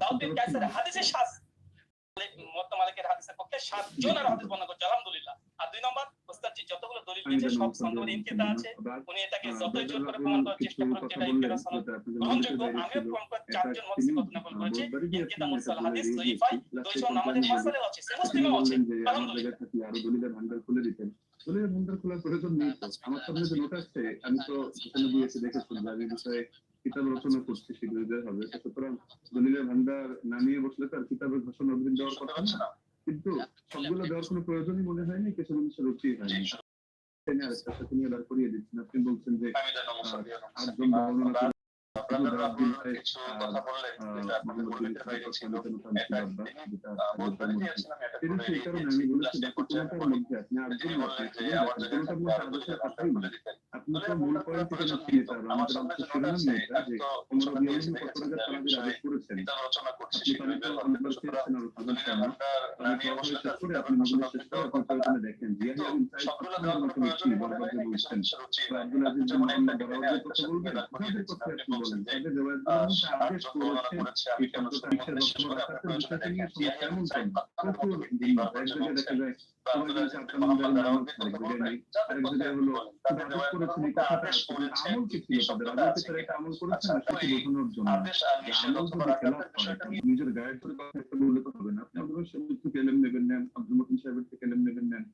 দাউদ্দিন কায়সার হাদিসে সাত মোহাম্মদ মালিকের হাদিসের পক্ষে সাতজন আর হাদিস বর্ণনা করছে। আলহামদুলিল্লাহ। আর দুই নম্বর ওস্তাদ জি যতগুলো দলিল দিয়েছে সব সন্দেহ ইনকিতা আছে। উনি এটাকে যতই জোর করে প্রমাণ করার চেষ্টা করুন যেটা ইনকিতা সনদ গ্রহণযোগ্য। আমিও প্রমাণ চারজন মহাদিস কথা নকল করেছে ইনকিতা মুরসাল হাদিস জয়ীফাই দুইশো আমাদের মাসালেও আছে সে মুসলিমেও আছে। আলহামদুলিল্লাহ। আরও দলিলের ভান্ডার খুলে দিতেন। দলিলের ভান্ডার খোলার প্রয়োজন নেই আমার সামনে যে নোট আসছে আমি তো সেখানে দিয়েছি দেখেছিলাম যে আমি বিষয়ে কিতাব রচনা করছি হবে সুতরাং দলিলের ভান্ডার না নিয়ে বসলে তো আর কিতাবের ঘোষণা অগ্রিম দেওয়ার কথা না। কিন্তু সবগুলো দেওয়ার কোনো প্রয়োজনই মনে হয়নি কিছু মানুষের রুচি হয়নি। আর নিয়ে দাঁড় করিয়ে দিচ্ছেন। আপনি বলছেন যে আটজন বর্ণনা কিছু কথা বললেন যেটা আপনাদের বলতে হয়ে ছিল এটা তিনি বলতে চেয়েছিলাম এটা করে মধ্যে আপনি আটজন তিনি বললেন যে আমার থাকলে মধ্যে আরও আদর্শের দুইটা কথাই খুলে দিতেন। মূল আমার সামনে যে নোট আছে তো দিয়েছে দেখেছেন যে রচনা করছে তাহলে না নিয়ে দেওয়ার প্রয়োজনে দেখেন হয়? বলছেন হয় দিচ্ছেন আপনি নিজের গায়ের করে বললে তো হবে না আপনি অবশ্যই থেকে এলেম নেবেন নেন আব্দুল মতিন সাহেবের থেকে নেবেন নেন